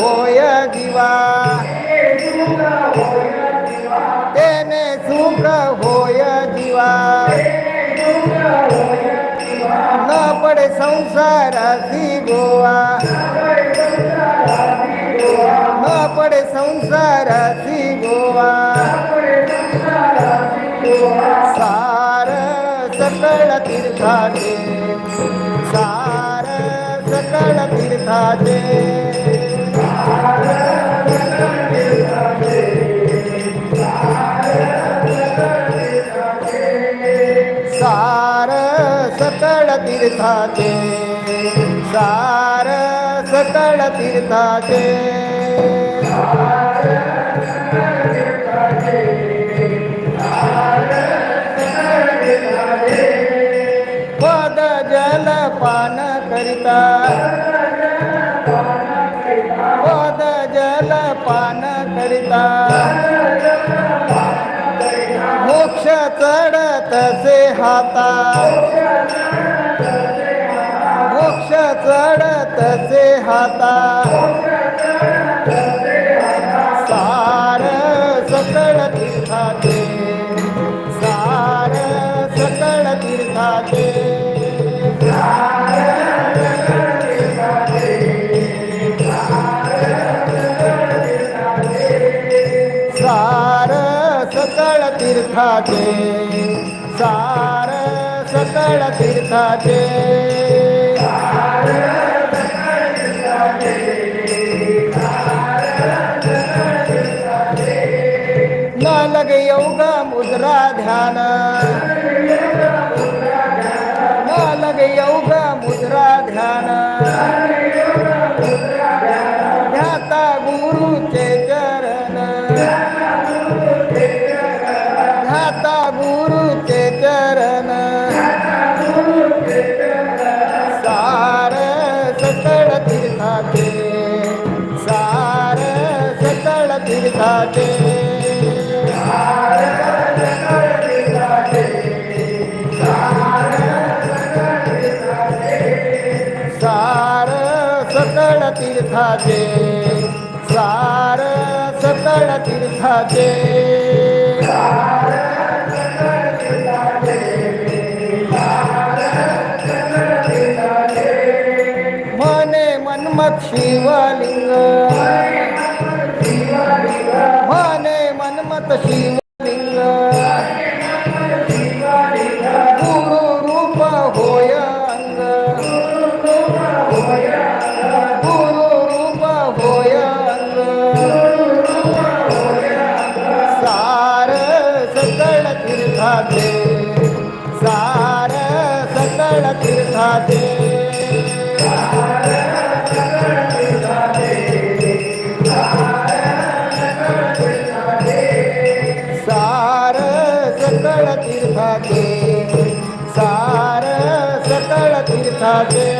होय दिवा तेने सुख होय दिवा न पडे संसाराची गोवा। न पडे संसाराची गोवा। सार सकळ तीर्थाने। सकळ तीर्थाचे सार सकळ तीर्थाचे. पद जल पान करिता पद जल पान करिता. हाता. सार सकळ तीर्थाते सार सकळ तीर्थाते सार सकळ तीर्थाते सार सकळ तीर्थाते ज्ञान ध्यान। न लगे योग मुद्रा ध्यान। तीर्थाचे सार सकळ तीर्थाचे. मने मनमत शिवलिंग. मने मनमत शिव तीर्थाचे सार सकळ तीर्थाचे सार सकळ तीर्थाचे सार सकळ तीर्थाचे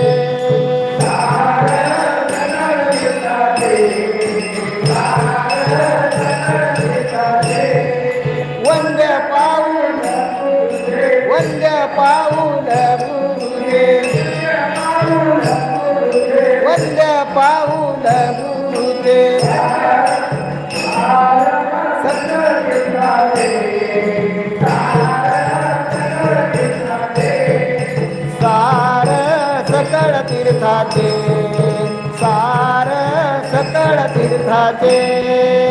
तीर्थाचे सार सकळ तीर्थाचे।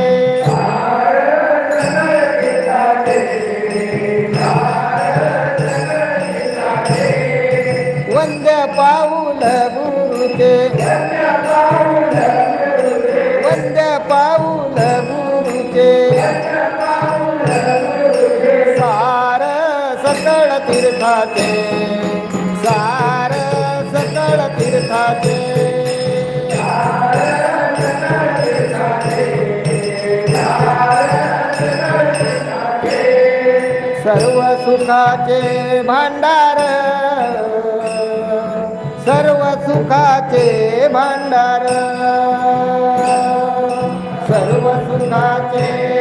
गुरुचे वंद्य पाऊल गुरुचे सार सकळ तीर्थाचे सार सकळ तीर्थाचे सर्व सुखाचे भांडार सर्व सुखाचे भांडार सर्व सुखाचे